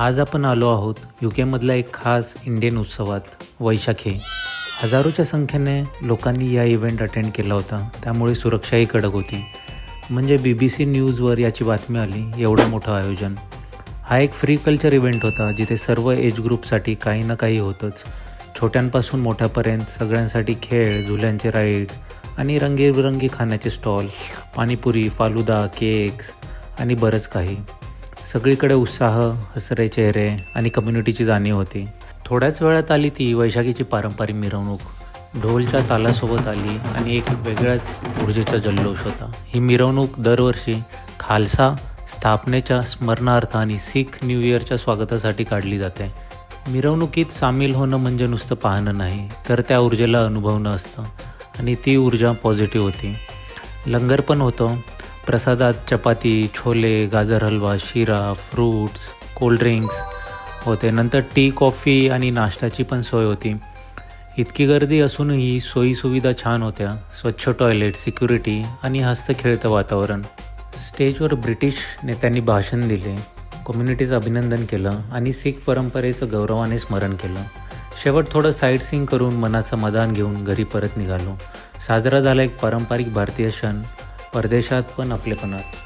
आज आपण आलो आहोत यू एक खास इंडियन उत्सवात वैशाखी. हजारोच्या संख्येने लोकांनी या इव्हेंट अटेंड केला होता. त्यामुळे सुरक्षाही कडक होती. म्हणजे बी बी सी न्यूजवर याची बातमी आली एवढं मोठं आयोजन. हा एक फ्री कल्चर इव्हेंट होता जिथे सर्व एज ग्रुपसाठी काही ना काही होतंच. छोट्यांपासून मोठ्यापर्यंत सगळ्यांसाठी खेळ झुल्यांचे राईड्स आणि रंगीबिरंगी खाण्याचे स्टॉल पाणीपुरी फालुदा केक्स आणि बरंच काही. सगळीकडे उत्साह हसरे चेहरे आणि कम्युनिटीची जाणीव होती. थोड्याच वेळात आली ती वैशाखीची पारंपरिक मिरवणूक. ढोलच्या तालासोबत आली आणि एक वेगळ्याच ऊर्जेचा जल्लोष होता. ही मिरवणूक दरवर्षी खालसा स्थापनेच्या स्मरणार्थ आणि सिख न्यू इयरच्या स्वागतासाठी काढली जाते. मिरवणुकीत सामील होणं म्हणजे नुसतं पाहणं नाही तर त्या ऊर्जेला अनुभवणं असतं. आणि ती ऊर्जा पॉझिटिव्ह होती. लंगर पण होतं. प्रसादात चपाती छोले गाजर हलवा शिरा फ्रूट्स कोल्ड्रिंक्स होते. नंतर टी कॉफी आणि नाश्त्याची पण सोय होती. इतकी गर्दी असूनही सोयीसुविधा छान होत्या. स्वच्छ टॉयलेट सिक्युरिटी आणि हस्तखेळतं वातावरण. स्टेजवर ब्रिटिश नेत्यांनी भाषण दिले. कम्युनिटीचं अभिनंदन केलं आणि सिख परंपरेचं गौरवाने स्मरण केलं. शेवट थोडं साईट सीइंग करून मनाचं मदान घेऊन घरी परत निघालो. साजरा झाला एक पारंपरिक भारतीय क्षण. परदेशात पण आपलेपणात